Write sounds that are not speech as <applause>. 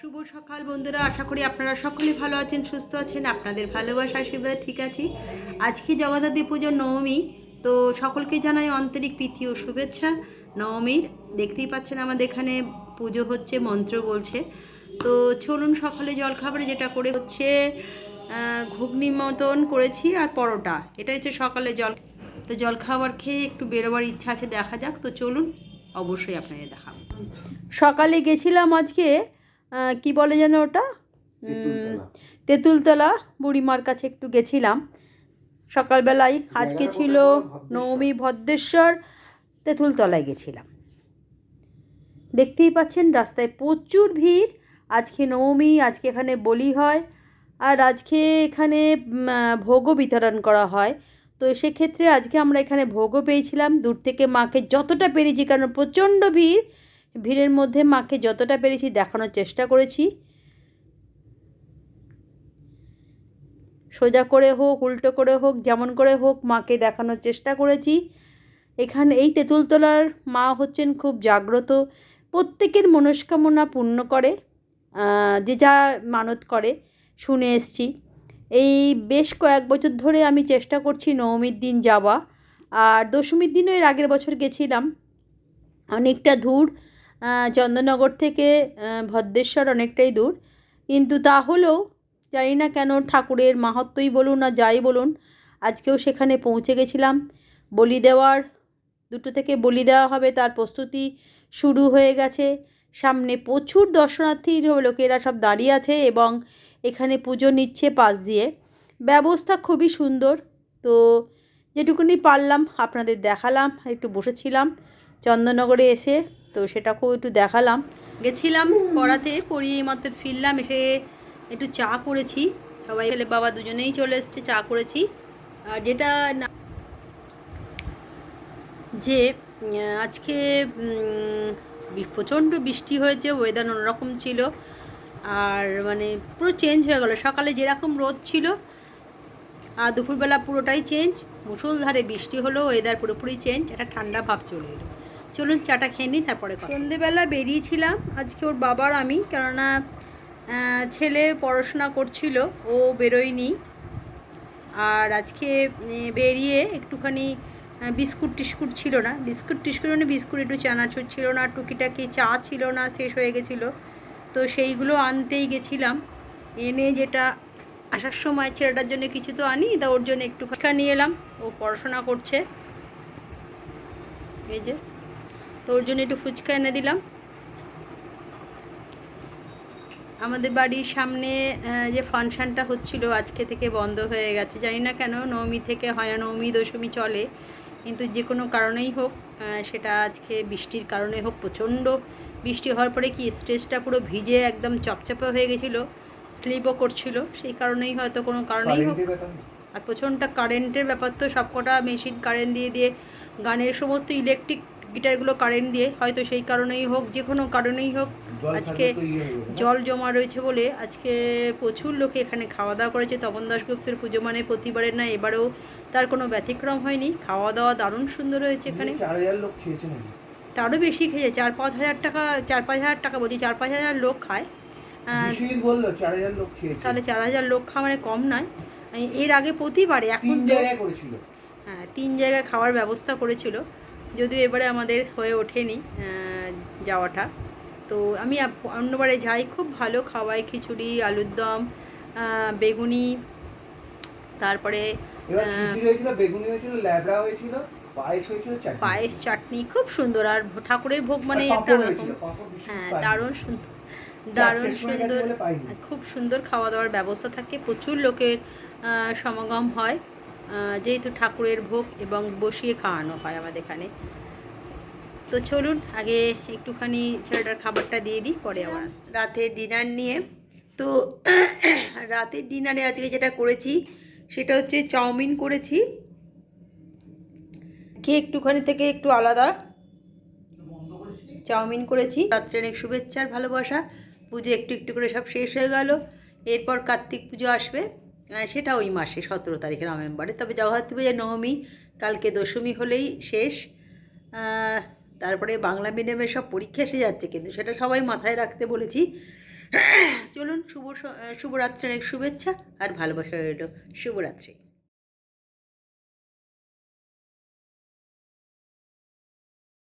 শুভ সকাল বন্ধুরা, আশা করি আপনারা সকলে ভালো আছেন, সুস্থ আছেন, আপনাদের ভালোবাসা, আশীর্বাদে, ঠিক আছি? আজকে জগদ্ধাত্রী পুজোর নবমী, তো সকলকে জানাই আন্তরিক প্রীতি ও শুভেচ্ছা। নবমীর, দেখতেই পাচ্ছেন আমাদের এখানে পুজো হচ্ছে, মন্ত্র বলছে। তো চলুন সকালে জলখাবারে যেটা করে হচ্ছে ঘুগনি মতন করেছি আর পরোটা। এটা হচ্ছে সকালে জল। তো জলখাবার খেয়ে একটু বেরোবার ইচ্ছা আছে, দেখা যাক। তো চলুন, অবশ্যই আপনাদের দেখাবো। সকালে গেছিলাম আজকে কি বলে যেন ওটা? তেঁতুলতলা। বুড়িমার কাছে একটু গেছিলাম। সকালবেলায় আজকে ছিল নবমী ভদ্রেশ্বর তেঁতুলতলায় গেছিলাম। দেখতেই পাচ্ছেন রাস্তায় প্রচুর ভিড়। আজকে নবমী আজকে এখানে বলি হয়। আর আজকে এখানে ভোগও বিতরণ করা হয়। তো সেক্ষেত্রে আজকে আমরা এখানে ভোগও পেয়েছিলাম। দূর থেকে মাকে যতটা পেরেছি কারণ প্রচণ্ড ভিড়। ভিড়ের মধ্যে মাকে যতটা পেরেছি দেখানোর চেষ্টা করেছি। সোজা করে হোক, উল্টো করে হোক, যেমন করে হোক মাকে দেখানোর চেষ্টা করেছি। এখানে এই তেঁতুলতলার মা হচ্ছেন খুব জাগ্রত, প্রত্যেকের মনস্কামনা পূর্ণ করে যে যা মানত করে, শুনে এসছি। এই বেশ কয়েক বছর ধরে আমি চেষ্টা করছি নবমীর দিন যাওয়া, আর দশমীর দিনও এর আগের বছর গেছিলাম। অনেকটা দূর চন্দননগর থেকে ভদ্রেশ্বর অনেকটাই দূর। কিন্তু তাহলেও জানি না কেন ঠাকুরের মাহাত্মই বলুন আর যাই বলুন, আজকেও সেখানে পৌঁছে গেছিলাম। বলি দেওয়ার, দুটো থেকে বলি দেওয়া হবে, তার প্রস্তুতি শুরু হয়ে গেছে। সামনে প্রচুর দর্শনার্থীর লোকেরা সব দাঁড়িয়ে আছে এবং এখানে পুজো নিচ্ছে পাশ দিয়ে। ব্যবস্থা খুবই সুন্দর। তো যেটুকুনি পারলাম, আপনাদের দেখালাম, একটু বসেছিলাম। চন্দননগরে এসে তো সেটাকেও একটু দেখালাম। গেছিলাম পড়াতে, পড়িয়ে মাত্র ফিরলাম, এসে একটু চা করেছি। সবাই ছেলে বাবা দুজনেই চলে এসছে, চা করেছি। আর যেটা যে আজকে প্রচণ্ড বৃষ্টি হয়েছে ওয়েদার অন্যরকম ছিল। আর মানে পুরো চেঞ্জ হয়ে গেল। সকালে যেরকম রোদ ছিল, আর দুপুরবেলা পুরোটাই চেঞ্জ মুসলধারে বৃষ্টি হলো ওয়েদার পুরোপুরি চেঞ্জ একটা ঠান্ডা ভাব চলে এলো। চলুন চাটা খেয়ে নিই, তারপরে সন্ধেবেলা বেরিয়েছিলাম, আজকে ওর বাবার আমি, কেননা ছেলে পড়াশোনা করছিল, ও বেরোয়নি। আর আজকে বেরিয়ে একটুখানি বিস্কুট টিস্কুট ছিল না। বিস্কুট টিস্কুট মানে বিস্কুট একটু চানাচুর ছিল না, টুকিটাকি চা ছিল না, শেষ হয়ে গেছিল। তো সেইগুলো আনতেই গেছিলাম। এনে যেটা আসার সময় ছেলেটার জন্য কিছু তো আনি, তা ওর জন্য একটু নিয়ে এলাম। ও পড়াশোনা করছে। এই যে। তো ওর জন্য একটু ফুচকা এনে দিলাম। আমাদের বাড়ির সামনে যে ফাংশানটা হচ্ছিল আজকে থেকে বন্ধ হয়ে গেছে। জানি না কেন নবমী থেকে হয় না নবমী দশমী চলে কিন্তু যে কোনো কারণেই হোক সেটা আজকে বৃষ্টির কারণে হোক প্রচণ্ড বৃষ্টি হওয়ার পরে কি স্টেজটা পুরো ভিজে একদম চপচাপা হয়ে গেছিল স্লিপও করছিল সেই কারণেই হয়তো কোনো কারণেই হোক। আর প্রচণ্ড কারেন্টের ব্যাপার তো সবকটা মেশিন কারেন্ট দিয়ে দিয়ে গানের সমস্ত ইলেকট্রিক গিটারগুলো কারেন্ট দিয়ে হয়তো সেই কারণেই হোক যে কোনো কারণেই হোক আজকে জল জমা রয়েছে বলে আজকে প্রচুর লোকে এখানে খাওয়া দাওয়া করেছে। তপন দাশগুপ্তের পুজো মানে প্রতিবারের না এবারেও তার কোনো ব্যতিক্রম হয়নি। খাওয়া দাওয়া দারুণ সুন্দর হয়েছে এখানে। তারও বেশি খেয়েছে চার পাঁচ হাজার টাকা চার পাঁচ হাজার টাকা বলছি চার পাঁচ হাজার লোক খায়। আহ, বলল চার হাজার লোক খেয়েছে। তাহলে চার হাজার লোক খাওয়া মানে কম নয়। এর আগে প্রতিবারে এখন হ্যাঁ তিন জায়গায় খাওয়ার ব্যবস্থা করেছিল। যদিও এবারে আমাদের হয়ে ওঠেনি যাওয়াটা। তো আমি অন্যবারে যাই খুব ভালো খাওয়াই খিচুড়ি আলুর দম বেগুনি তারপরে পায়েস চাটনি। খুব সুন্দর। আর ঠাকুরের ভোগ মানে একটা রকম হ্যাঁ দারুণ সুন্দর দারুণ সুন্দর খুব সুন্দর খাওয়া দাওয়ার ব্যবস্থা থাকে প্রচুর লোকের সমাগম হয়। যেহেতু ঠাকুরের ভোগ এবং বসিয়ে খাওয়ানো হয় আমাদের এখানে। তো চলুন, আগে একটুখানি ছেলেটার খাবারটা দিয়ে দিই, পরে আবার। রাতের ডিনার নিয়ে, তো <coughs> রাতের ডিনারে আজকে যেটা করেছি, সেটা হচ্ছে চাউমিন করেছি। কে একটুখানি থেকে একটু আলাদা চাউমিন করেছি। রাত্রে অনেক শুভেচ্ছার ভালোবাসা, পুজো একটু একটু করে সব শেষ হয়ে গেল। এরপর কার্তিক পুজো আসবে। সেটা ওই মাসে, সতেরো তারিখে নভেম্বরে। তবে জগদ্ধাত্রী পূজা নবমী, কালকে দশমী হলেই শেষ। তারপরে বাংলা মিডিয়ামের সব পরীক্ষা এসে যাচ্ছে, কিন্তু সেটা সবাই মাথায় রাখতে বলেছি। চলুন, শুভ শুভরাত্রি অনেক শুভেচ্ছা আর ভালোবাসা রইল। শুভরাত্রি।